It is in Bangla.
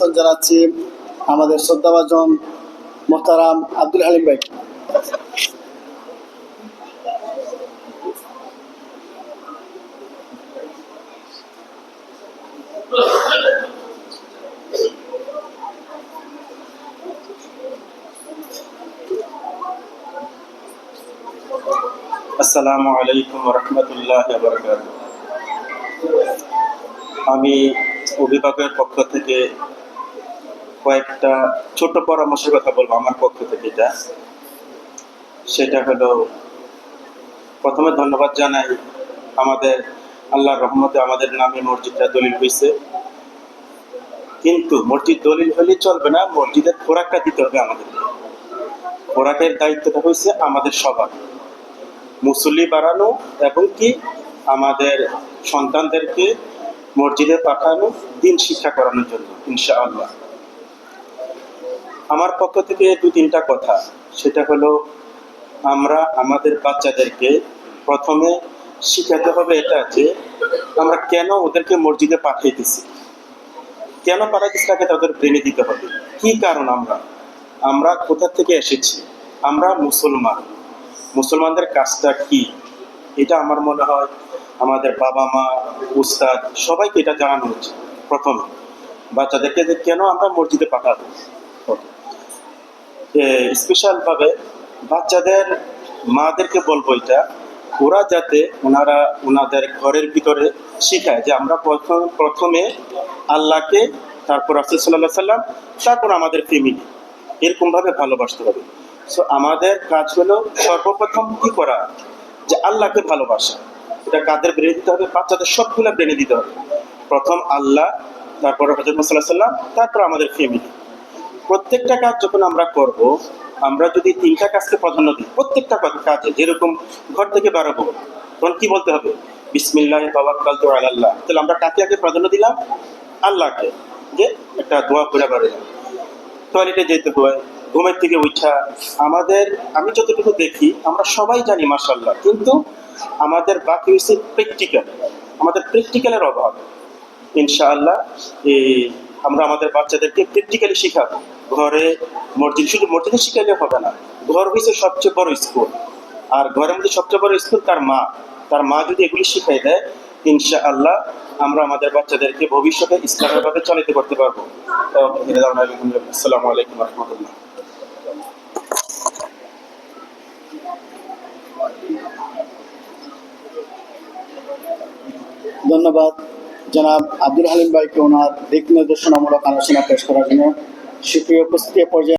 আমন্ত্রণ জানাচ্ছি আমাদের শ্রদ্ধাভাজন মোহতারাম আব্দুল হালিম ভাই। আসসালামু আলাইকুম রহমতুল্লাহ আমি অভিভাবকের পক্ষ থেকে কয়েকটা ছোট পরামর্শের কথা বলব আমার পক্ষ থেকে এটা। সেটা হলো, প্রথমে ধন্যবাদ জানাই আমাদের আল্লাহর রহমতে আমাদের নামে মসজিদটা দলিল হয়েছে কিন্তু মসজিদ দলিল হলে চলবে না, মসজিদের খোরাকটা দিতে হবে আমাদের। খোরাকের দায়িত্বটা হয়েছে আমাদের সবার। মুসল্লি বাড়ানো এবং কি আমাদের সন্তানদেরকে মসজিদে পাঠানো, দিন শিক্ষা করানোর জন্য, ইনশাআল্লাহ। আমার পক্ষ থেকে দু তিনটা কথা। সেটা হলো, আমরা আমাদের বাচ্চাদেরকে প্রথমে শিখাতে হবে এটা যে, আমরা কেন ওদেরকে মসজিদে পাঠিয়েতেছি কেন পাঠাইতেছি তাকে তাদের ব্রেনে দিতে হবে? কি কারণ আমরা? আমরা কোথা থেকে এসেছি? আমরা মুসলমান। মুসলমানদের কাজটা কি? এটা আমার মনে হয় আমাদের বাবা মা, উস্তাদ সবাইকে এটা জানানো উচিত প্রথমে। বাচ্চাদেরকে যে কেন আমরা মসজিদে পাঠাবো? স্পেশালভাবে বাচ্চাদের মাদেরকে বলব এটা, ওরা যাতে ওনারা ওনাদের ঘরের ভিতরে শেখায় যে আমরা প্রথম, প্রথমে আল্লাহকে, তারপর রাসুল সাল্লাম, তারপর আমাদের ফ্যামিলি। এরকমভাবে ভালোবাসতে হবে। সো আমাদের কাজ হলো সর্বপ্রথম কি করা? যে আল্লাহকে ভালোবাসা। এটা কাদের ব্রেনে দিতে হবে? বাচ্চাদের সবগুলো ব্রেনে দিতে হবে। প্রথম আল্লাহ, তারপর হজরত সাল্লাহ সাল্লাম, তারপর আমাদের ফ্যামিলি। প্রত্যেকটা কাজ যখন আমরা করব, আমরা যদি তিনটা কাজকে প্রাধান্য দিই, প্রত্যেকটা কাজে যেরকম ঘর থেকে বেরোবো তখন কি বলতে হবে? বিসমিল্লাহ বাবাকাল তো আল্লাহ তাহলে আমরা কাকে আগে প্রাধান্য দিলাম? আল্লাহকে। যে একটা দোয়া করে বেরোলাম টয়লেটে যেতে হয়, ঘুমের থেকে উঠা। আমাদের, আমি যতটুকু দেখি, আমরা সবাই জানি মার্শাল্লাহ কিন্তু আমাদের বাকি হচ্ছে প্র্যাকটিক্যাল আমাদের প্র্যাকটিক্যালের অভাব। ইনশাআল্লাহ, এই আমরা আমাদের বাচ্চাদেরকে প্র্যাকটিক্যালি শেখাবো। ঘরে মসজিদ শুধু মসজিদে শিখাইলে হবে না। ঘর হয়েছে সবচেয়ে বড় স্কুল। আর ঘরের মধ্যে সবচেয়ে বড় স্কুল তার মা। তার মা যদি এগুলি শিখাই দেয় ইনশাআল্লাহ আমরা আমাদের বাচ্চাদেরকে ভবিষ্যতে ইসলামের ভাবে চালিত করতে পারব। আসসালামু আলাইকুম রহমতুল্লাহ। ধন্যবাদ। জনাব আব্দুল হালিম ভাইকে ওনার দিক নির্দেশনামূলক আলোচনা পেশ করার জন্য সুপ্রিয় উপস্থিতি এ পর্যায়ে